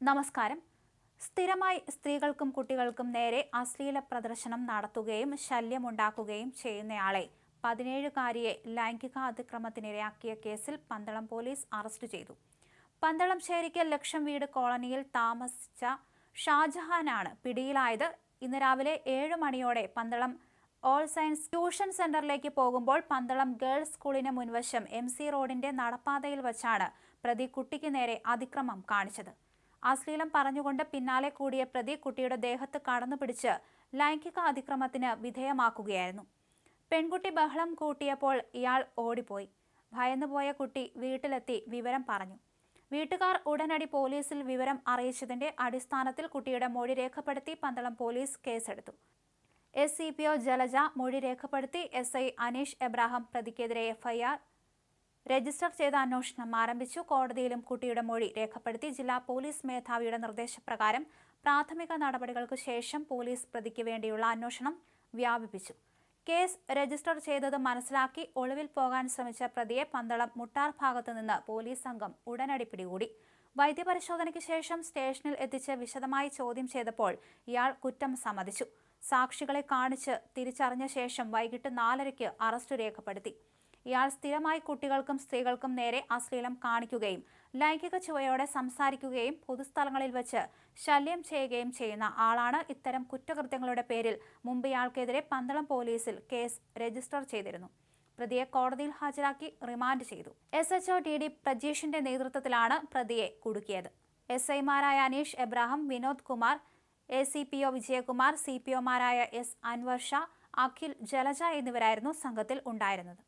നമസ്കാരം. സ്ഥിരമായി സ്ത്രീകൾക്കും കുട്ടികൾക്കും നേരെ അശ്ലീല പ്രദർശനം നടത്തുകയും ശല്യമുണ്ടാക്കുകയും ചെയ്യുന്നയാളെ പതിനേഴുകാരിയെ ലൈംഗിക അതിക്രമത്തിനിരയാക്കിയ കേസിൽ പന്തളം പോലീസ് അറസ്റ്റ് ചെയ്തു. പന്തളം ചേരിക്കൽ ലക്ഷം വീട് കോളനിയിൽ താമസിച്ച ഷാജഹാനാണ് പിടിയിലായത്. ഇന്ന് രാവിലെ ഏഴ് മണിയോടെ പന്തളം ഓൾ സയൻസ് ട്യൂഷൻ സെന്ററിലേക്ക് പോകുമ്പോൾ പന്തളം ഗേൾസ് സ്കൂളിന് മുൻവശം എം സി റോഡിന്റെ നടപ്പാതയിൽ വച്ചാണ് പ്രതി കുട്ടിക്ക് നേരെ അതിക്രമം കാണിച്ചത്. അശ്ലീലം പറഞ്ഞുകൊണ്ട് പിന്നാലെ കൂടിയ പ്രതി കുട്ടിയുടെ ദേഹത്ത് കടന്നു പിടിച്ച് ലൈംഗിക അതിക്രമത്തിന് വിധേയമാക്കുകയായിരുന്നു. പെൺകുട്ടി ബഹളം കൂട്ടിയപ്പോൾ ഇയാൾ ഓടിപ്പോയി. ഭയന്നുപോയ കുട്ടി വീട്ടിലെത്തി വിവരം പറഞ്ഞു. വീട്ടുകാർ ഉടനടി പോലീസിൽ വിവരം അറിയിച്ചതിന്റെ അടിസ്ഥാനത്തിൽ കുട്ടിയുടെ മൊഴി രേഖപ്പെടുത്തി പന്തളം പോലീസ് കേസെടുത്തു. S C P O Jalaja മൊഴി രേഖപ്പെടുത്തി എസ് ഐ അനീഷ് എബ്രാഹിം പ്രതിക്കെതിരെ എഫ്ഐആർ രജിസ്റ്റർ ചെയ്ത അന്വേഷണം ആരംഭിച്ചു. കോടതിയിലും കുട്ടിയുടെ മൊഴി രേഖപ്പെടുത്തി ജില്ലാ പോലീസ് മേധാവിയുടെ നിർദ്ദേശപ്രകാരം പ്രാഥമിക നടപടികൾക്ക് ശേഷം പോലീസ് പ്രതിക്ക് വേണ്ടിയുള്ള അന്വേഷണം വ്യാപിപ്പിച്ചു. കേസ് രജിസ്റ്റർ ചെയ്തത് മനസ്സിലാക്കി ഒളിവിൽ പോകാൻ ശ്രമിച്ച പ്രതിയെ പന്തളം മുട്ടാർ ഭാഗത്തു നിന്ന് പോലീസ് സംഘം ഉടനടി പിടികൂടി. വൈദ്യപരിശോധനയ്ക്ക് ശേഷം സ്റ്റേഷനിൽ എത്തിച്ച് വിശദമായി ചോദ്യം ചെയ്തപ്പോൾ ഇയാൾ കുറ്റം സമ്മതിച്ചു. സാക്ഷികളെ കാണിച്ച് തിരിച്ചറിഞ്ഞ ശേഷം വൈകിട്ട് നാലരയ്ക്ക് അറസ്റ്റ് രേഖപ്പെടുത്തി. ഇയാൾ സ്ഥിരമായി കുട്ടികൾക്കും സ്ത്രീകൾക്കും നേരെ അശ്ലീലം കാണിക്കുകയും ലൈംഗിക ചുവയോടെ സംസാരിക്കുകയും പൊതുസ്ഥലങ്ങളിൽ വെച്ച് ശല്യം ചെയ്യുകയും ചെയ്യുന്ന ആളാണ് ഇത്തരം കുറ്റകൃത്യങ്ങളുടെ പേരിൽ മുമ്പ് ഇയാൾക്കെതിരെ പന്തളം പോലീസിൽ കേസ് രജിസ്റ്റർ ചെയ്തിരുന്നു. പ്രതിയെ കോടതിയിൽ ഹാജരാക്കി റിമാൻഡ് ചെയ്തു. S H O T D പ്രജീഷിന്റെ നേതൃത്വത്തിലാണ് പ്രതിയെ കുടുക്കിയത്. എസ് ഐമാരായ Anish Ebrahim Vinod Kumar A C P O Vijayakumar C P ഒമാരായ S Anvarsha Akhil Jalaja എന്നിവരായിരുന്നു സംഘത്തിൽ ഉണ്ടായിരുന്നത്.